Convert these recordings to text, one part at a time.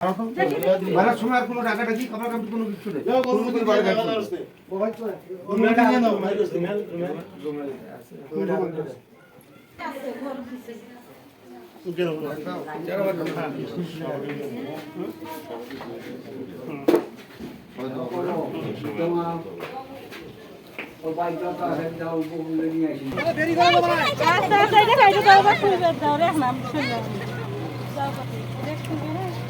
মারার সময় আর কোনো টাকাটাকি কাপাকাপি কোনো কিছু নেই কোনো কিছু বাইরে রাখতে হবে। ও আস্তে দাও রে নাম শুনবে আমি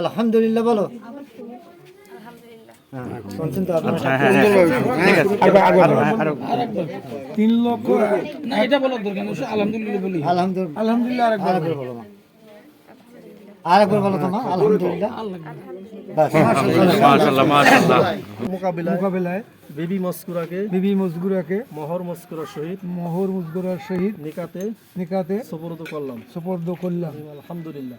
আলহামদুলিল্লাহ বলো। শুনছেন তো আপনারা তিন লক্ষ এটা বলার আলহামদুলিল্লাহ আলহামদুলিল্লাহ। আলহামদুলিল্লাহ আরেকবার আরেকবার বলো আরেকবার বলো তো আলহামদুলিল্লাহ। বাস মাশাআল্লাহ মাশাআল্লাহ মোকাবিলায় মোকাবিলায় বিবি মস্কুরাকে বিবি মজগুরাকে মহর মোহর মুজগুরার সহিত নিকাতে নিকাতে সুপরত করলাম। সুপর্দ করলাম। আলহামদুলিল্লাহ।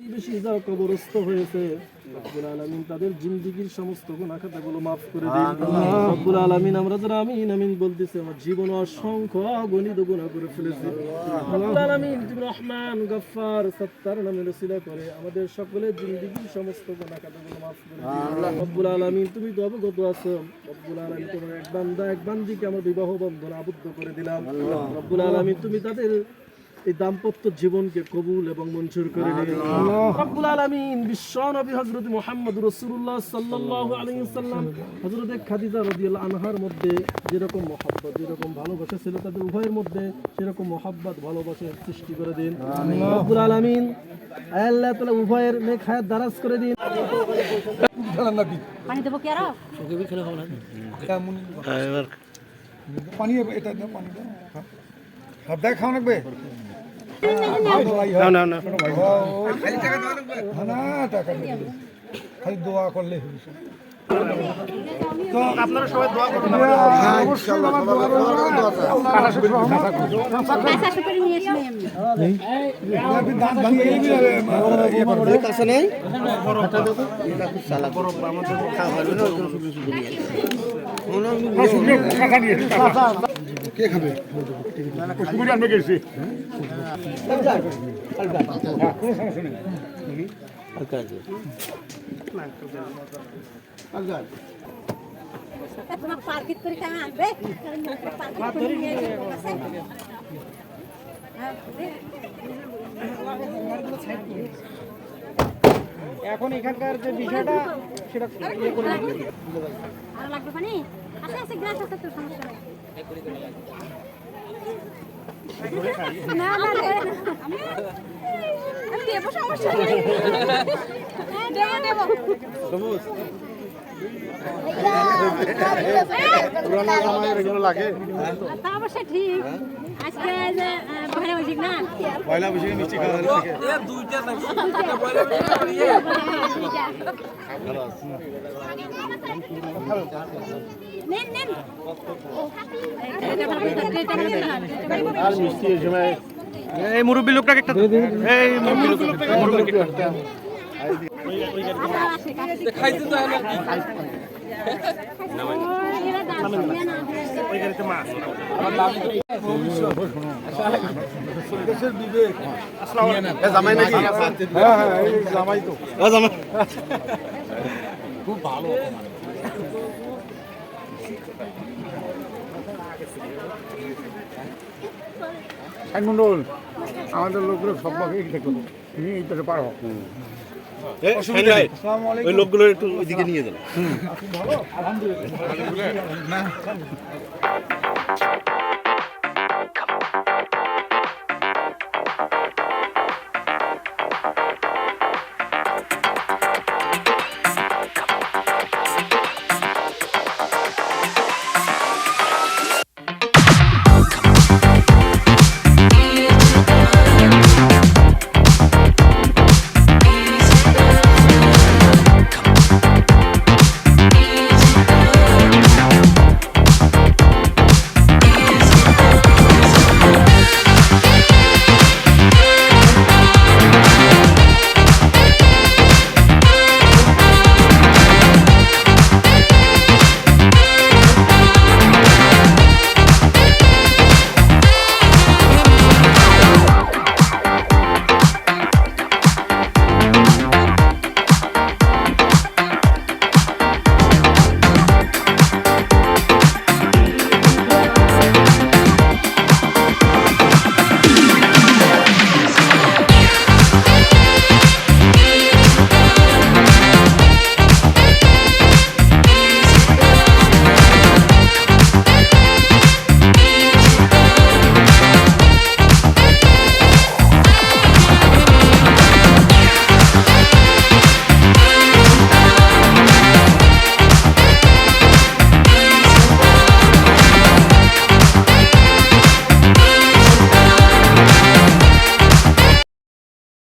বেশি যারা কবরস্থ হয়েছে রব্বুল আলামিন তাদের জিন্দেগীর সমস্ত গুনাহ খাতাগুলো maaf করে দিন। রব্বুল আলামিন আমরা যারা আমিন আমিন বলতেছি আমার জীবন অসংখ্য অগণিত গুনাহ করে ফেলেছি। রব্বুল আলামিন তুমি রহমান গফফার সত্তার নামে রসিলা করে আমাদের সকলের জিন্দেগীর সমস্ত গুনাহ খাতাগুলো maaf করে দিন। রব্বুল আলামিন তুমি তো অবগত আছো রব্বুল আলামিন তোমার এক বান্দা এক বান্দিকে আমার বিবাহ বন্ধন আবদ্ধ করে দিলাম। রব্বুল আলামিন তুমি তাদের এই দাম্পত্য জীবনকে কবুল এবং মঞ্জুর করে রব্বুল আলামিন বিশ্ব নবী হযরত মুহাম্মদ রাসূলুল্লাহ সাল্লাল্লাহু আলাইহি সাল্লাম হযরত খাদিজা রাদিয়াল্লাহু আনহার মধ্যে যেরকম মহব্বত যেরকম ভালোবাসা ছিল তাদের উভয়ের মধ্যে সেরকম মহব্বত ভালোবাসা সৃষ্টি করে দিন। রব্বুল আলামিন আল্লাহ তাআলা উভয়ের নেক হায়াত দারাজ করে দিন। পানি দেবো কি আরও? এবার পানি এটা দাও পানি দাও হ্যাঁ। সব দেখ খাওয়া লাগবে না না না। না টাকা খালি দোয়া করলে সব। আপনারা সবাই দোয়া করুন হ্যাঁ, অবশ্যই আমার দোয়া ইয়ে। কে খাবে কেন যাব কাছে এখন এখানকার যে বিষয়টা, সেটা ইয়ে আর লাগবে পানি? আছে আছে, গ্লাস আছে তো, সমস্যা না না না, আমি আমি দেবো সমস্যা নেই। হ্যাঁ, দেবো দেবো। লাগে তা অবশ্য ঠিক। আজকে যে আহ, বৈশাখ না? পয়লা বৈশাখে মিষ্টি খাওয়া থেকে নেন নেন এটা ভালো, এটা ভালো, ভালো। এই মুরব্বী লোকটাকে একটা এই মুরব্বী লোকটাকে আচ্ছা, আছে, আছে। ও, মন্ডল আমাদের লোকগুলো সব ভাগে দেখো তুমি এই পাশে পারো। ওই লোকগুলো একটু ওইদিকে নিয়ে যান। আলহামদুলিল্লাহ